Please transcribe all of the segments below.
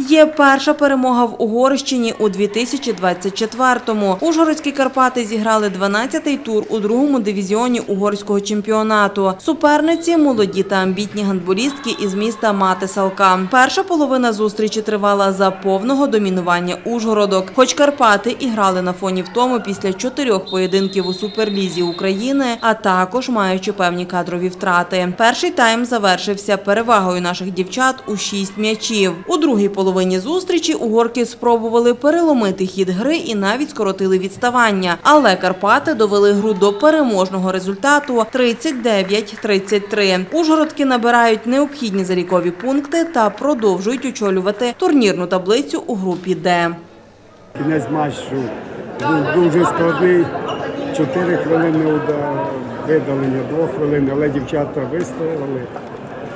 Є перша перемога в Угорщині у 2024-му. Ужгородські Карпати зіграли 12-й тур у другому дивізіоні угорського чемпіонату. Суперниці молоді та амбітні гандболістки із міста Матисалка. Перша половина зустрічі тривала за повного домінування Ужгородок. Хоч Карпати і грали на фоні втоми після чотирьох поєдинків у суперлізі України, а також маючи певні кадрові втрати. Перший тайм завершився перевагою наших дівчат у шість м'ячів. У другій половині зустрічі угорки спробували переломити хід гри і навіть скоротили відставання. Але Карпати довели гру до переможного результату 39-33. Ужгородки набирають необхідні залікові пункти та продовжують очолювати турнірну таблицю у групі Д. Кінець матчу був дуже складний. Чотири хвилини видалення, двох хвилин, але дівчата вистояли,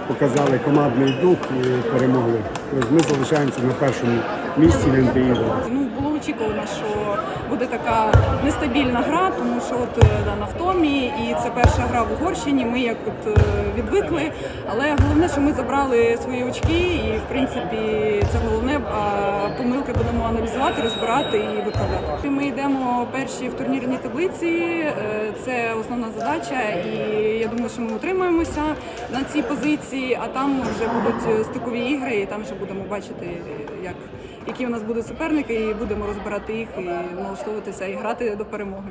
показали командний дух і перемогли. Ми залишаємося на першому місці в НБІ. Ну було очікувано, що буде така нестабільна гра, тому що от е, да, на втомі, і це перша гра в Угорщині. Ми як от е, відвикли. Але головне, що ми забрали свої очки, і в принципі це головне. Аналізувати, розбирати і виправляти. Ми йдемо перші в турнірній таблиці. е, Це основна задача, і я думаю, що ми утримаємося на цій позиції. А там вже будуть стикові ігри, і там вже будемо бачити, як які у нас будуть суперники, і будемо розбирати їх і налаштовуватися і грати до перемоги.